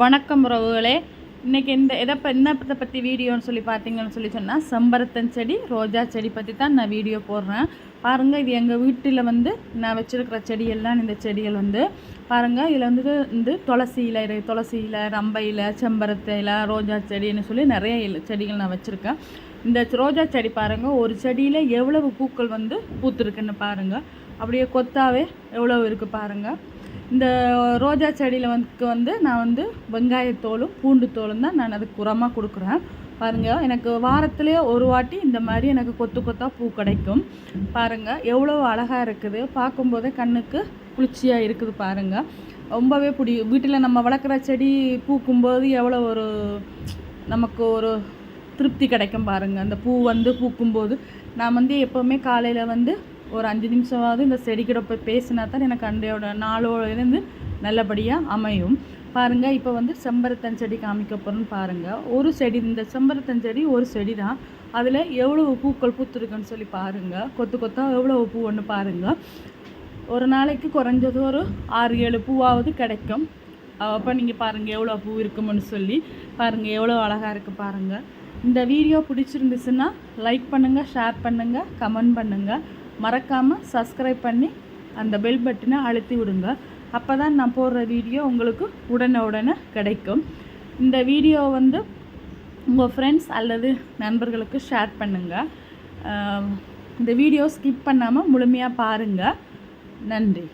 வணக்கம் உறவுகளே. இன்றைக்கி இந்த எதை என்னத்தை பற்றி வீடியோன்னு சொல்லி பார்த்தீங்கன்னு சொல்லி சொன்னால் செம்பருத்தன் செடி ரோஜா செடி பற்றி தான் நான் வீடியோ போடுறேன். பாருங்கள் இது எங்கள் வீட்டில் வந்து நான் வச்சுருக்கிற செடியெல்லாம் இந்த செடிகள் வந்து பாருங்கள் இதில் வந்து இந்த துளசி இலை துளசி இலை ரம்ப இலை செம்பருத்த இலை ரோஜா செடின்னு சொல்லி நிறைய இலை செடிகள் நான் வச்சுருக்கேன். இந்த ரோஜா செடி பாருங்கள் ஒரு செடியில் எவ்வளவு பூக்கள் வந்து பூத்துருக்குன்னு பாருங்கள் அப்படியே கொத்தாவே எவ்வளவு இருக்குது பாருங்கள் இந்த ரோஜா செடியில் வந்து வந்து நான் வந்து வெங்காயத்தோலும் பூண்டு தோலும் தான் நான் அதுக்கு உரமாக கொடுக்குறேன். பாருங்கள் எனக்கு வாரத்திலே ஒரு வாட்டி இந்த மாதிரி எனக்கு கொத்து கொத்தாக பூ கிடைக்கும். பாருங்கள் எவ்வளோ அழகாக இருக்குது. பார்க்கும்போதே கண்ணுக்கு குளிர்ச்சியாக இருக்குது பாருங்கள் ரொம்பவே பிடி வீட்டில் நம்ம வளர்க்குற செடி பூக்கும்போது எவ்வளோ ஒரு நமக்கு ஒரு திருப்தி கிடைக்கும் பாருங்கள் அந்த பூ வந்து பூக்கும்போது நான் வந்து எப்போவுமே காலையில் வந்து ஒரு அஞ்சு நிமிஷமாவது இந்த செடிக்கிட்ட போய் பேசினா தான் எனக்கு அன்றையோட நாளோட இருந்து நல்லபடியாக அமையும். பாருங்கள் இப்போ வந்து செம்பருத்தன் செடி காமிக்க போகிறோன்னு பாருங்கள் ஒரு செடி இந்த செம்பருத்தன் செடி ஒரு செடி தான் அதில் எவ்வளவு பூக்கள் பூத்துருக்குன்னு சொல்லி பாருங்கள் கொத்து கொத்தா எவ்வளவு பூ ஒன்று பாருங்கள் ஒரு நாளைக்கு குறைஞ்சது ஒரு ஆறு ஏழு பூவாவது கிடைக்கும். அப்போ நீங்கள் பாருங்கள் எவ்வளோ பூ இருக்கும்னு சொல்லி. பாருங்கள் எவ்வளோ அழகாக இருக்குது பாருங்கள் இந்த வீடியோ பிடிச்சிருந்துச்சுன்னா லைக் பண்ணுங்கள் ஷேர் பண்ணுங்கள் கமெண்ட் பண்ணுங்கள் மறக்காமல் சப்ஸ்கிரைப் பண்ணி அந்த பெல் பட்டனை அழுத்தி விடுங்க. அப்போ தான் நான் போடுற வீடியோ உங்களுக்கு உடனே உடனே கிடைக்கும். இந்த வீடியோ வந்து உங்கள் ஃப்ரெண்ட்ஸ் அல்லது நண்பர்களுக்கு ஷேர் பண்ணுங்கள் இந்த வீடியோ ஸ்கிப் பண்ணாமல் முழுமையாக பாருங்கள் நன்றி.